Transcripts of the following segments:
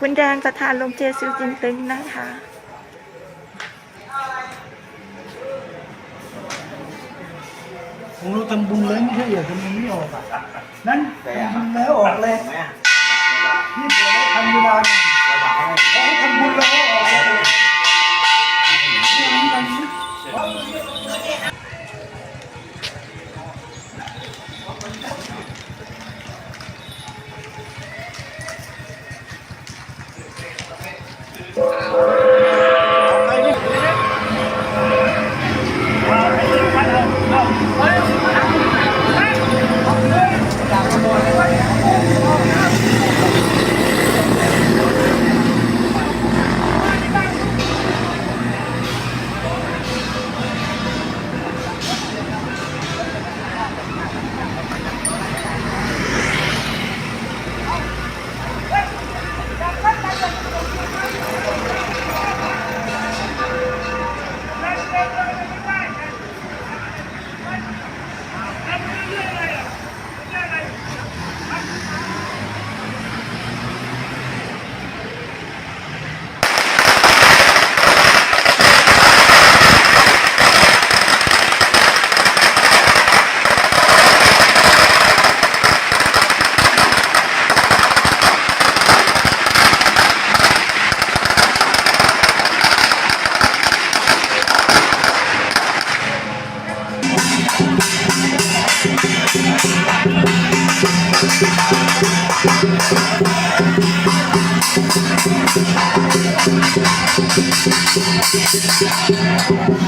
คุณแดงประธานโรงเจซิวจินตึงนะคะ ของเราทำบุญแล้วไม่ใช่เหรอทำไมไม่ออกอะนั้นทำบุญแล้วออกเลยนี่เดี๋ยวได้ทำเวลาหน่อยพอเขาทำบุญแล้วก็ออกเลย เนี่ ยมั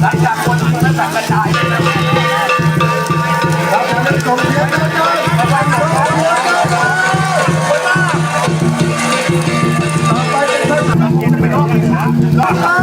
หลังจากคนคนนั้นกระจายเราจะเล่นกลมเทียนนะครับระวังตัวหัวกันต่อไปเป็นเพื่อนกับเย็นไปรอบหนึ่งนะ